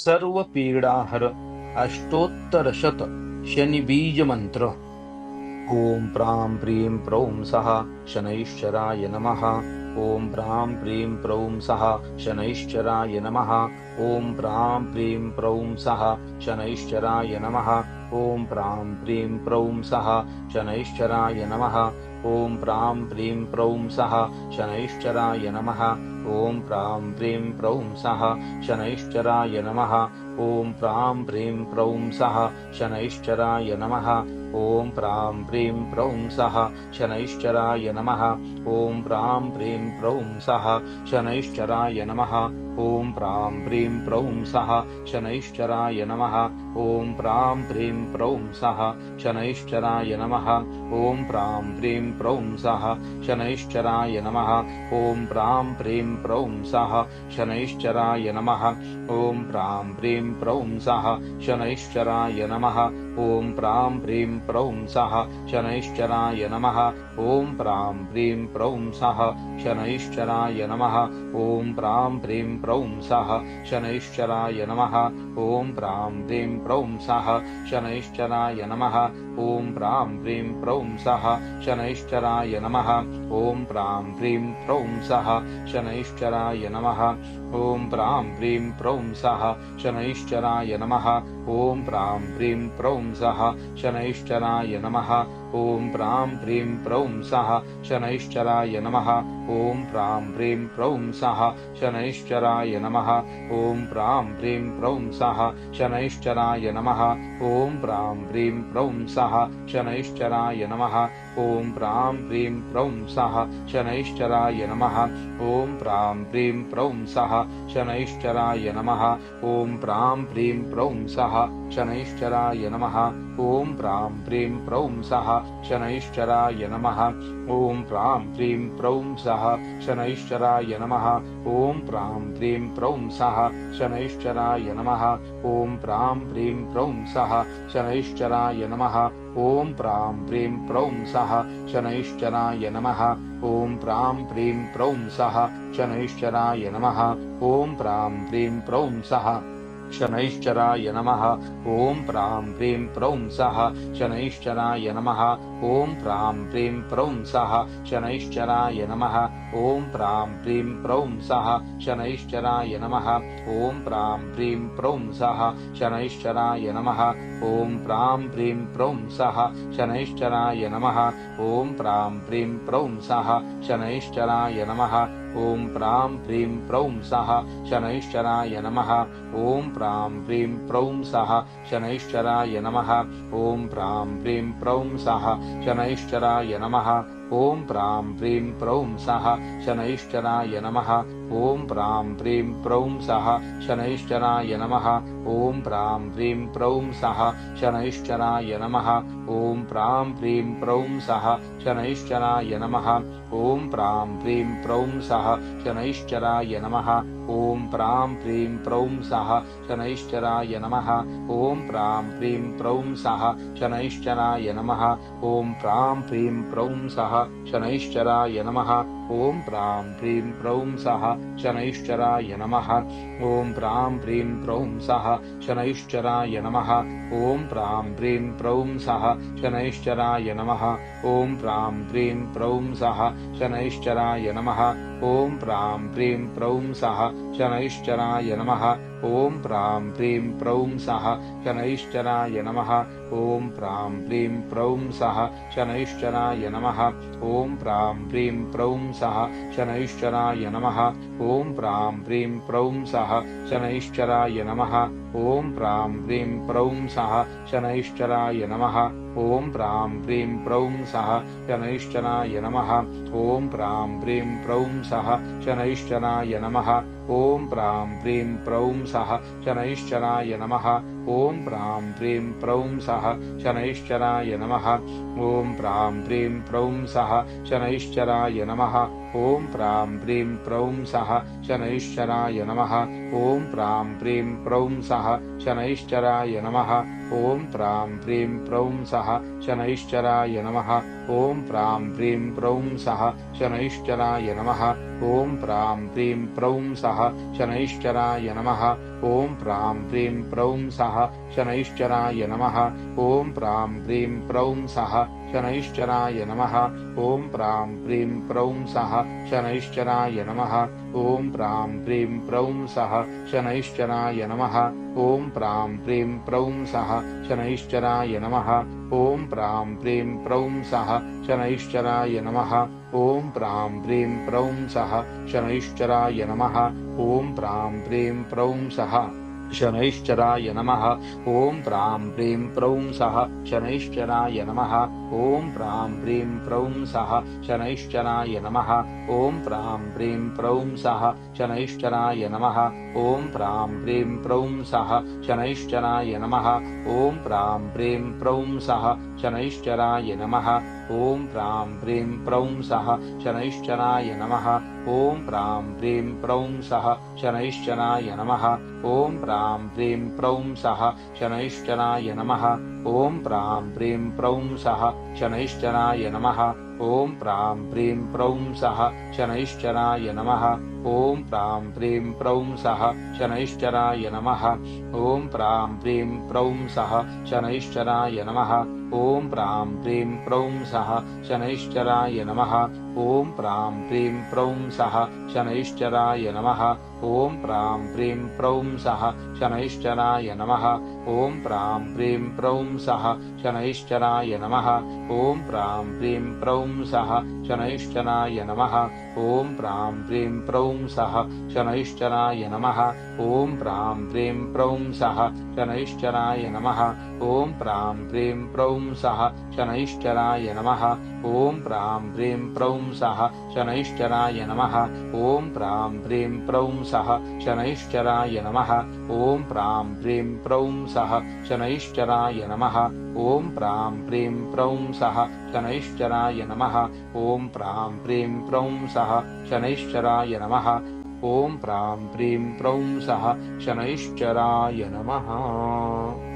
सर्वपीडाहर अष्टोत्तरशत शनिबीजमन्त्र। ॐ प्रां प्रीं प्रौं सः शनैश्चराय नमः। ॐ प्रां प्रीं प्रौं सः शनैश्चराय नमः। ॐ प्रां प्रीं प्रौं सः शनैश्चराय नमः। ॐ प्रां प्रीं प्रौं सः शनैश्चराय नमः। ॐ प्रां प्रीं प्रौं सः शनैश्चराय नमः ॐ प्रां प्रीं प्रौं सः शनैश्चराय नमः। ॐ प्रां प्रीं प्रौं सः शनैश्चराय नमः। ॐ प्रां प्रीं प्रौं सः शनैश्चराय नमः। ॐ प्रां प्रीं प्रौं सः शनैश्चराय नमः। ॐ प्रां प्रीं प्रौं सः शनैश्चराय नमः। ॐ प्रां प्रीं प्रौं सः शनैश्चराय नमः। ॐ प्रां प्रीं प्रौं सः शनैश्चराय नमः। ॐ प्रां प्रीं प्रौं सः शनैश्चराय नमः। ॐ प्रां प्रीं प्रौं सः शनैश्चराय नमः। ॐ प्रां प्रीं प्रौं सः शनैश्चराय नमः ॐ प्रां प्रीं प्रौं सः शनैश्चराय नमः। ॐ प्रां प्रीं प्रौं सः शनैश्चराय नमः। ॐ प्रां प्रीं प्रौं सः शनैश्चराय नमः। ॐ प्रां प्रीं प्रौं सः शनैश्चराय नमः। ॐ प्रां प्रीं प्रौं सः शनैश्चराय नमः ॐ प्रां प्रीं प्रौं सः शनैश्चराय नमः। ॐ प्रां प्रीं प्रौं सः शनैश्चराय नमः। ॐ प्रां प्रीं प्रौं सः शनैश्चराय नमः। ॐ प्रां प्रीं प्रौं सः शनैश्चराय नमः। ॐ प्रां प्रीं प्रौं सः शनैश्चराय नमः। ॐ प्रां प्रीं प्रौं सः शनैश्चराय नमः। ॐ प्रां प्रीं प्रौं सः शनैश्चराय नमः। ॐ प्रां प्रीं प्रौं सः शनैश्चराय नमः। ॐ प्रां प्रीं प्रौं सः शनैश्चराय नमः। ॐ प्रां प्रीं प्रौं सः शनैश्चराय नमः। ॐ प्रां प्रीं प्रौं सः शनैश्चराय नमः। ॐ प्रां प्रीं प्रौं सः शनैश्चराय नमः। ॐ प्रां प्रीं प्रौं सः शनैश्चराय नमः ॐ प्रां प्रीं प्रौं सः शनैश्चराय नमः। ॐ प्रां प्रीं प्रौं सः शनैश्चराय नमः। ॐ प्रां प्रीं प्रौं सः शनैश्चराय नमः। ॐ प्रां प्रीं प्रौं सः शनैश्चराय नमः। ॐ प्रां प्रीं प्रौं सः शनैश्चराय नमः। ॐ प्रां प्रीं प्रौं सः शनैश्चराय नमः। ॐ प्रां प्रीं प्रौं सः शनैश्चराय नमः। ॐ प्रां प्रीं प्रौं सः शनैश्चराय नमः। ॐ प्रां प्रीं प्रौं सः शनैश्चराय नमः ॐ प्रां प्रीं प्रौं सः शनैश्चराय नमः। ॐ प्रां प्रीं प्रौं सः शनैश्चराय नमः। ॐ प्रां प्रीं प्रौं सः शनैश्चराय नमः। ॐ प्रां प्रीं प्रौं सः शनैश्चराय नमः। ॐ प्रां प्रीं प्रौं सः शनैश्चराय नमः। ॐ प्रां प्रीं प्रौं सः शनैश्चराय नमः। ॐ प्रां प्रीं प्रौं सः शनैश्चराय नमः। ॐ प्रां प्रीं प्रौं सः। शनैश्चराय नमः। ॐ प्रां प्रीं प्रौं सः। शनैश्चराय नमः। ॐ प्रां प्रीं प्रौं सः। शनैश्चराय नमः। ॐ प्रां प्रीं प्रौं सः। शनैश्चराय नमः। ॐ प्रां प्रीं प्रौं सः। शनैश्चराय नमः। ॐ प्रां प्रीं प्रौं सः। शनैश्चराय नमः। ॐ प्रां प्रीं प्रौं सः। शनैश्चराय नमः। ॐ प्रां प्रीं प्रौं सः शनैश्चराय नमः। ॐ प्रां प्रीं प्रौं सः शनैश्चराय नमः ॐ प्रां प्रीं प्रौं सः शनैश्चराय नमः। ॐ प्रां प्रीं प्रौं सः शनैश्चराय नमः। ॐ प्रां प्रीं प्रौं सः शनैश्चराय नमः। ॐ प्रां प्रीं प्रौं सः शनैश्चराय नमः। ॐ प्रां प्रीं प्रौं सः शनैश्चराय नमः। ॐ प्रां प्रीं प्रौं सः शनैश्चराय नमः। ॐ प्रां प्रीं प्रौं सः शनैश्चराय नमः। ॐ प्रां प्रीं प्रौं सः शनैश्चराय नमः। ॐ प्रां प्रीं प्रौं सः शनैश्चराय नमः। ॐ प्रां प्रीं प्रौं सः शनैश्चराय नमः। ॐ प्रां प्रीं प्रौं सः शनैश्चराय नमः। ॐ प्रां प्रीं प्रौं सः शनैश्चराय नमः ॐ प्रां प्रीं प्रौं सः शनैश्चराय नमः। ॐ प्रां प्रीं प्रौं सः शनैश्चराय नमः। ॐ प्रां प्रीं प्रौं सः शनैश्चराय नमः। ॐ प्रां प्रीं प्रौं सः शनैश्चराय नमः। ॐ प्रां प्रीं प्रौं सः शनैश्चराय नमः। ॐ प्रां प्रीं प्रौं सः। शनैश्चराय नमः। ॐ प्रां प्रीं प्रौं सः। शनैश्चराय नमः। ॐ प्रां प्रीं प्रौं सः। शनैश्चराय नमः। ॐ प्रां प्रीं प्रौं सः। शनैश्चराय नमः। ॐ प्रां प्रीं प्रौं सः। शनैश्चराय नमः। ॐ प्रां प्रीं प्रौं सः। शनैश्चराय नमः। ॐ प्रां प्रीं प्रौं सः। शनैश्चराय नमः ఓం ప్రాం ప్రీం ప్రౌం సహ శనైశ్చరాయ నమ. ఓం ప్రాం ప్రీం ప్రౌం సహ శనైశ్చరాయ నమ. ఓం ప్రాం ప్రీం ప్రౌం సహ శనైశ్చరాయ నమ. ఓం ప్రాం ప్రీం ప్రౌం సహ శనైశ్చరాయ నమ. ఓం ప్రాం ప్రీం ప్రౌం సహ శనైశ్చరాయ నమ. ఓం ప్రాం ప్రీం ప్రౌం సహ శనైశ్చరాయ నమ. ఓం ప్రాం ప్రీం ప్రౌం సహ శనైశ్చరాయ నమ. ఓం ప్రాం ప్రీం ప్రౌం సహ शनैश्चराय नमः। ॐ प्रां प्रीं प्रौं सः। शनैश्चराय नमः। ॐ प्रां प्रीं प्रौं सः। शनैश्चराय नमः। ॐ प्रां प्रीं प्रौं सः। शनैश्चराय नमः ఓం ప్రాం ప్రీం ప్రౌం సహ శనైశ్చరాయ నమ. ఓం ప్రాం ప్రీం ప్రౌం సహ శనైశ్చరాయ నమ. ఓం ప్రాం ప్రీం ప్రౌం సహ శనైశ్చరాయ నమ. ఓం ప్రాం ప్రీం ప్రౌం సహ శనైశ్చరాయ నమ. ఓం ప్రాం ప్రీం ప్రౌం సహ శనైశ్చరాయ నమ. ఓం ప్రాం ప్రీం ప్రౌం సహ శనైశ్చరాయ నమ. ఓం ప్రాం ప్రీం ప్రౌం సహ శనైశ్చరాయ నమ. ఓం ప్రాం ప్రీం ప్రౌం ప్రౌం సహ శనైశ్చరాయ నమ. ఓం ప్రాం హ్రీం ప్రౌం సహ శనైశ్చరాయ నమ. ఓం ప్రాం హ్రీం ప్రౌం సహ శనైశ్చరాయ నమ. ఓం ప్రాం హ్రీం ప్రౌం సహ శనైశ్చరాయ నమ. ఓం ప్రాం హ్రీం ప్రౌం సహ శనైశ్చరాయ నమ. ఓం ప్రాం హ్రీం ప్రౌం సహ శనైశ్చరాయ నమ. ఓం ప్రాం హ్రీం ప్రౌం సహ శనైశ్చరాయ నమ.